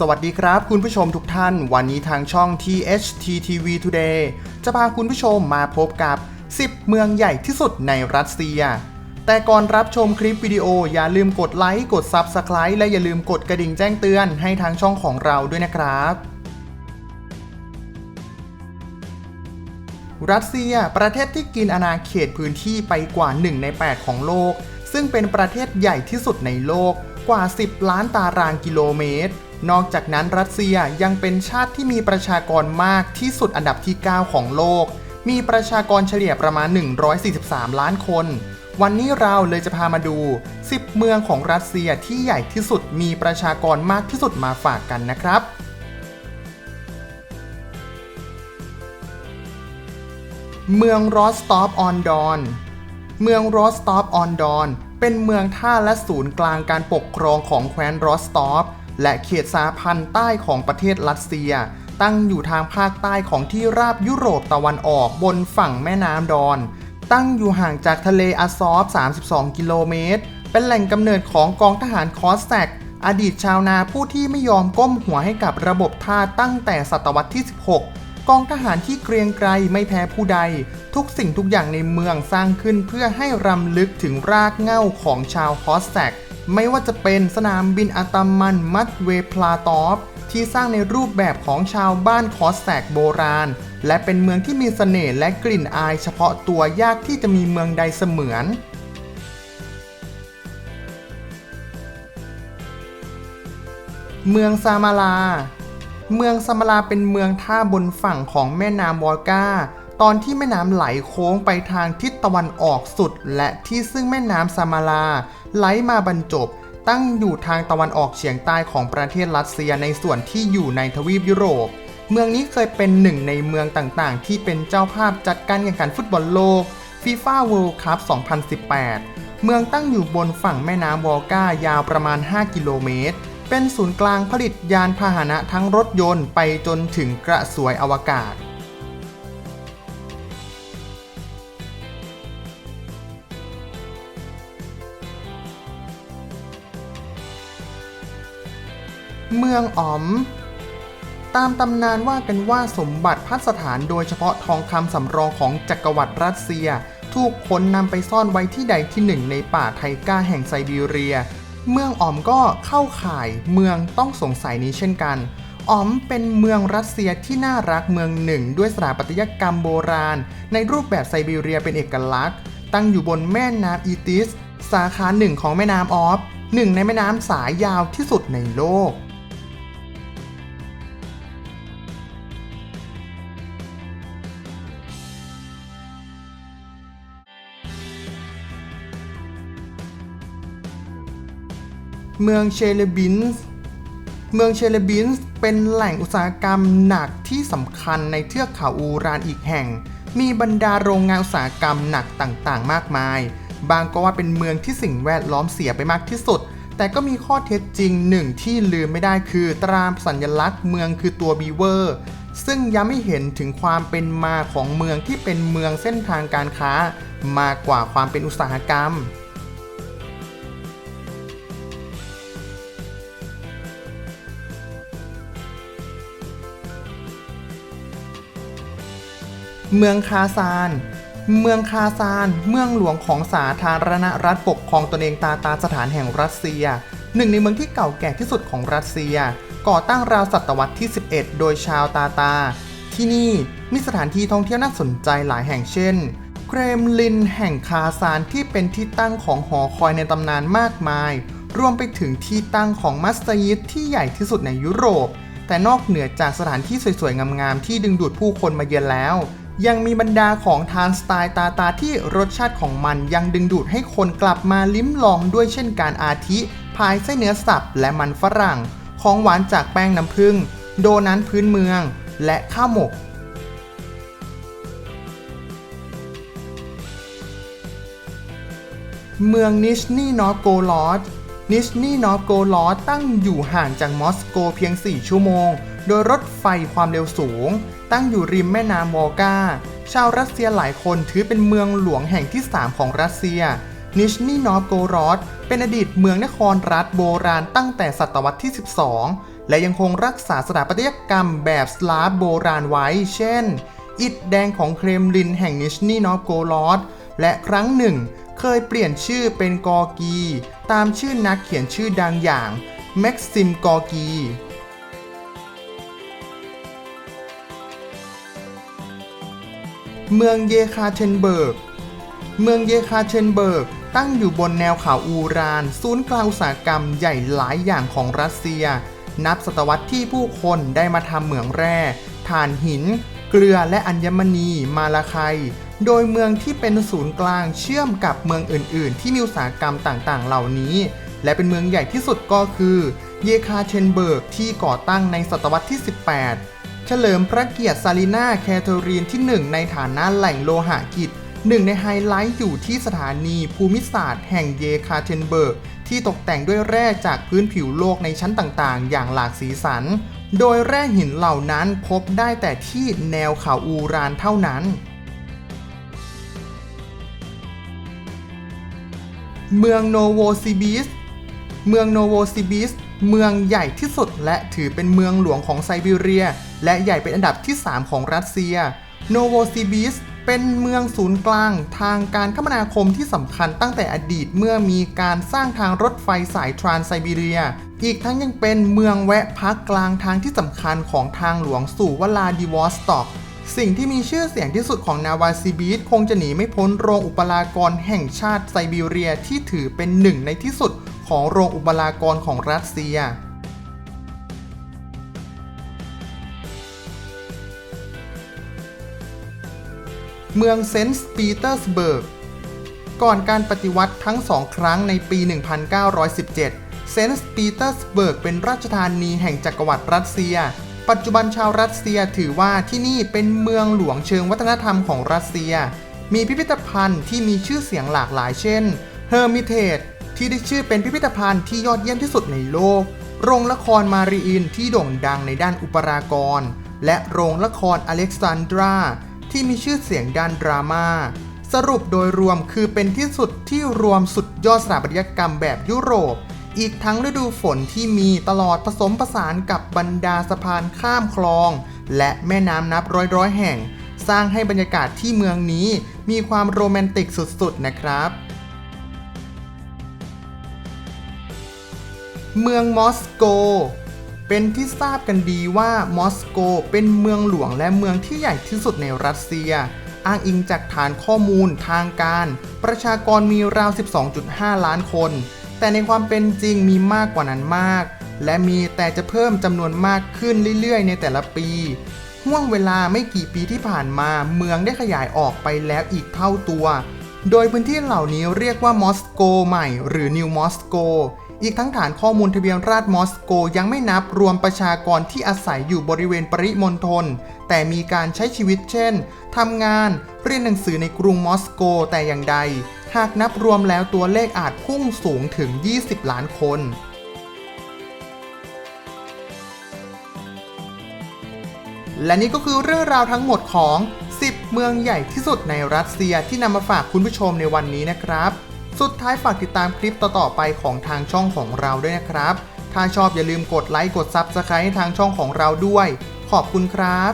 สวัสดีครับ คุณผู้ชมทุกท่าน วันนี้ทางช่อง THTTV Today จะพาคุณผู้ชมมาพบกับ 10 เมืองใหญ่ที่สุดในรัสเซีย แต่ก่อนรับชมคลิปวิดีโออย่าลืมกดไลค์กด Subscribe และอย่าลืมกดกระดิ่งแจ้งเตือนให้ทางช่องของเราด้วยนะครับ รัสเซียประเทศที่กินอาณาเขตพื้นที่ไปกว่า 1 ใน 8 ของโลก ซึ่งเป็นประเทศใหญ่ที่สุดในโลกกว่า 10 ล้านตารางกิโลเมตร นอกจากนั้นรัสเซียยังเป็นชาติที่มีประชากรมากที่สุดอันดับที่ 9 ของโลก มีประชากรเฉลี่ยประมาณ 143 ล้านคน วันนี้เราเลยจะพามาดู 10 เมืองของรัสเซียที่ใหญ่ที่สุดมีประชากรมากที่สุดมาฝากกันนะครับเมืองรอสตอฟออนดอน เมืองรอสตอฟออนดอน เป็นเมืองท่าและศูนย์กลางการปกครองของแคว้นรอสตอฟ และเขตสาพันธ์ใต้ของประเทศรัสเซีย ตั้งอยู่ทางภาคใต้ของที่ราบยุโรปตะวันออกบนฝั่งแม่น้ำดอน ตั้งอยู่ห่างจากทะเลอาซอฟ 32 กิโลเมตร เป็นแหล่งกำเนิดของกองทหารคอสแซกอดีตชาวนาผู้ที่ไม่ยอมก้มหัวให้กับระบบทาสตั้งแต่ศตวรรษที่ 16 กองทหารที่เกรียงไกรไม่แพ้ผู้ใด ทุกสิ่งทุกอย่างในเมืองสร้างขึ้นเพื่อให้รำลึกถึงรากเหง้าของชาวคอสแซก ไม่ว่าจะเป็นสนามบินอาตามันมัตเวพลาตอฟที่สร้างในรูปแบบของชาวบ้านคอสแซกโบราณ และเป็นเมืองที่มีเสน่ห์และกลิ่นอายเฉพาะตัวยากที่จะมีเมืองใดเสมือน เมืองซามาลา เมืองซามาลาเป็นเมืองท่าบนฝั่งของแม่น้ำวอลกาตอนที่แม่น้ำไหลโค้งไปทางทิศตะวันออกสุด และที่ซึ่งแม่น้ำซามาลา ไหลมาบรรจบ ตั้งอยู่ทางตะวันออกเฉียงใต้ของประเทศรัสเซียในส่วนที่อยู่ในทวีปยุโรป เมืองนี้เคยเป็นหนึ่งในเมืองต่างๆ ที่เป็นเจ้าภาพจัดการแข่งขันฟุตบอลโลก FIFA World Cup 2018 เมืองตั้งอยู่บนฝั่งแม่น้ำวอลกายาวประมาณ 5 กิโลเมตร เป็นศูนย์กลางผลิตยานพาหนะทั้งรถยนต์ไปจนถึงกระสวยอวกาศ เมืองอ๋อม ตามตำนานว่ากันว่าสมบัติพัสถานโดยเฉพาะทองคำสำรองของจักรวรรดิรัสเซีย ถูกคนนำไปซ่อนไว้ที่ใดที่หนึ่งในป่าไทก้าแห่งไซบีเรีย เมืองอ๋อมก็เข้าข่ายเมืองต้องสงสัยนี้เช่นกันอ๋อมเป็นเมืองรัสเซียที่น่ารักเมืองหนึ่ง ด้วยสถาปัตยกรรมโบราณ ในรูปแบบไซบีเรียเป็นเอกลักษณ์ ตั้งอยู่บนแม่น้ำอีติส สาขาหนึ่งของแม่น้ำออฟหนึ่งในแม่น้ำสายยาวที่สุดในโลก เมืองเชเลบินส์เมืองเชเลบินส์เป็นแหล่งอุตสาหกรรมหนักที่สำคัญในเทือกเขาอูรานอีกแห่ง มีบรรดาโรงงานอุตสาหกรรมหนักต่างๆ มากมาย บางก็ว่าเป็นเมืองที่สิ่งแวดล้อมเสียไปมากที่สุด แต่ก็มีข้อเท็จจริงหนึ่งที่ลืมไม่ได้คือตราสัญลักษณ์เมืองคือตัวบีเวอร์ ซึ่งย้ำให้เห็นถึงความเป็นมาของเมืองที่เป็นเมืองเส้นทางการค้ามากกว่าความเป็นอุตสาหกรรม เมืองคาซาน เมืองคาซาน เมืองหลวงของสาธารณรัฐปกครองตนเองตาตาสถานแห่งรัสเซีย หนึ่งในเมืองที่เก่าแก่ที่สุดของรัสเซีย ก่อตั้งราวศตวรรษที่ 11 โดยชาวตาตา ที่นี่มีสถานที่ท่องเที่ยวน่าสนใจหลายแห่งเช่นเครมลินแห่งคาซานที่เป็นที่ตั้งของหอคอยในตำนานมากมาย รวมไปถึงที่ตั้งของมัสยิดที่ใหญ่ที่สุดในยุโรป แต่นอกเหนือจากสถานที่สวยๆ งามๆ ที่ดึงดูดผู้คนมาเยือนแล้ว ยังมีบรรดาของทานสไตล์ตาตาที่รสชาติของมันยังดึงดูดให้คนกลับมาลิ้มลองด้วยเช่นการอาทิพายไส้เนื้อสับและมันฝรั่ง ของหวานจากแป้งน้ำผึ้งโดนัทพื้นเมือง และข้าวหมกเมืองนิชนีนอโกลอดนิชนีนอโกลอดตั้งอยู่ห่างจากมอสโกเพียง 4 ชั่วโมง โดยรถไฟความเร็วสูง ตั้งอยู่ริมแม่น้ำวอลกาชาวรัสเซียหลายคนถือเป็นเมืองหลวงแห่งที่ 3 ของรัสเซีย นิชนีนอฟโกรอดเป็นอดีตเมืองนครรัฐโบราณตั้งแต่ศตวรรษที่ 12 และยังคงรักษาสถาปัตยกรรมแบบสลาฟโบราณไว้ เช่น อิฐแดงของเครมลินแห่งนิชนีนอฟโกลอดและครั้งหนึ่ง เคยเปลี่ยนชื่อเป็นกอกี ตามชื่อนักเขียนชื่อดังอย่างแม็กซิมกอกี เมืองเยคาเทนเบิร์ก เมืองเยคาเทนเบิร์ก ตั้งอยู่บนแนวเขาอูราน ศูนย์กลางอุตสาหกรรมใหญ่หลายอย่างของรัสเซีย นับศตวรรษที่ผู้คนได้มาทำเหมืองแร่ถ่านหิน เกลือและอัญมณีมาลาไคโดยเมืองที่เป็นศูนย์กลางเชื่อมกับเมืองอื่น ๆ ที่มีอุตสาหกรรมต่างๆ เหล่านี้ และเป็นเมืองใหญ่ที่สุดก็คือ เยคาเทนเบิร์กที่ก่อตั้งในศตวรรษที่ 18 เฉลิมพระเกียรติซาลิน่าแคเทอรีนที่ 1 ในฐานะแหล่งโลหะกิจหนึ่งในไฮไลท์อยู่ที่สถานีภูมิศาสตร์แห่งเยคาเทนเบิร์ก ที่ตกแต่งด้วยแร่จากพื้นผิวโลกในชั้นต่างๆ อย่างหลากสีสัน โดยแร่หินเหล่านั้นพบได้แต่ที่แนวเขาอูรานเท่านั้น เมืองโนโวซิบิสเมืองโนโวซิบิสเมืองใหญ่ที่สุดและถือเป็นเมืองหลวงของไซบีเรีย และใหญ่เป็นอันดับที่ 3 ของรัสเซีย โนโวซิบิสเป็นเมืองศูนย์กลางทางการคมนาคมที่สำคัญตั้งแต่อดีตเมื่อมีการสร้างทางรถไฟสายทรานไซบีเรีย อีกทั้งยังเป็นเมืองแวะพักกลางทางที่สำคัญของทางหลวงสู่วลาดิวอสต็อก สิ่งที่มีชื่อเสียงที่สุดของนาวาซิบิสคงจะหนีไม่พ้นโรงอุปรากรแห่งชาติไซบีเรียที่ถือเป็นหนึ่งในที่สุดของโรงอุปรากรของรัสเซีย เมืองเซนต์ปีเตอร์สเบิร์ก ก่อนการปฏิวัติทั้งสองครั้งในปี 1917 เซนต์ปีเตอร์สเบิร์กเป็นราชธานีแห่งจักรวรรดิรัสเซีย ปัจจุบันชาวรัสเซียถือว่าที่นี่เป็นเมืองหลวงเชิงวัฒนธรรมของรัสเซีย มีพิพิธภัณฑ์ที่มีชื่อเสียงหลากหลายเช่น เฮอร์มิเทจที่ได้ชื่อเป็นพิพิธภัณฑ์ที่ยอดเยี่ยมที่สุดในโลก โรงละครมารีอินที่โด่งดังในด้านอุปรากร และโรงละครอเล็กซานดรา ที่มีชื่อเสียงด้านดราม่าสรุปโดยรวมคือเป็นที่สุดที่รวมสุดยอดสถาปัตยกรรมแบบยุโรป อีกทั้งฤดูฝนที่มีตลอดผสมผสานกับบรรดาสะพานข้ามคลอง และแม่น้ำนับร้อยร้อยแห่ง สร้างให้บรรยากาศที่เมืองนี้มีความโรแมนติกสุดๆนะครับเมืองมอสโก เป็นที่ทราบกันดีว่ามอสโกเป็นเมืองหลวงและเมืองที่ใหญ่ที่สุดในรัสเซีย อ้างอิงจากฐานข้อมูลทางการ ประชากรมีราว 12.5 ล้านคน แต่ในความเป็นจริงมีมากกว่านั้นมาก และมีแต่จะเพิ่มจำนวนมากขึ้นเรื่อยๆ ในแต่ละปีห่วงเวลาไม่กี่ปีที่ผ่านมาเมืองได้ขยายออกไปแล้วอีกเท่าตัว โดยพื้นที่เหล่านี้เรียกว่ามอสโกใหม่ หรือนิวมอสโก อีกทั้งฐานข้อมูลทะเบียนราษฎรมอสโกยังไม่นับรวมประชากรที่อาศัยอยู่บริเวณปริมณฑลแต่มีการใช้ชีวิตเช่นทำงาน เรียนหนังสือในกรุงมอสโกแต่อย่างใด หากนับรวมแล้วตัวเลขอาจพุ่งสูงถึง 20 ล้านคนและนี่ก็คือเรื่องราวทั้งหมดของ 10 เมืองใหญ่ที่สุดในรัสเซียที่นำมาฝากคุณผู้ชมในวันนี้นะครับ สุดท้ายฝากติดตามคลิปต่อๆไปของทางช่องของเราด้วยนะครับ ถ้าชอบอย่าลืมกดไลค์กด Subscribe ให้ทางช่องของเราด้วย ขอบคุณครับ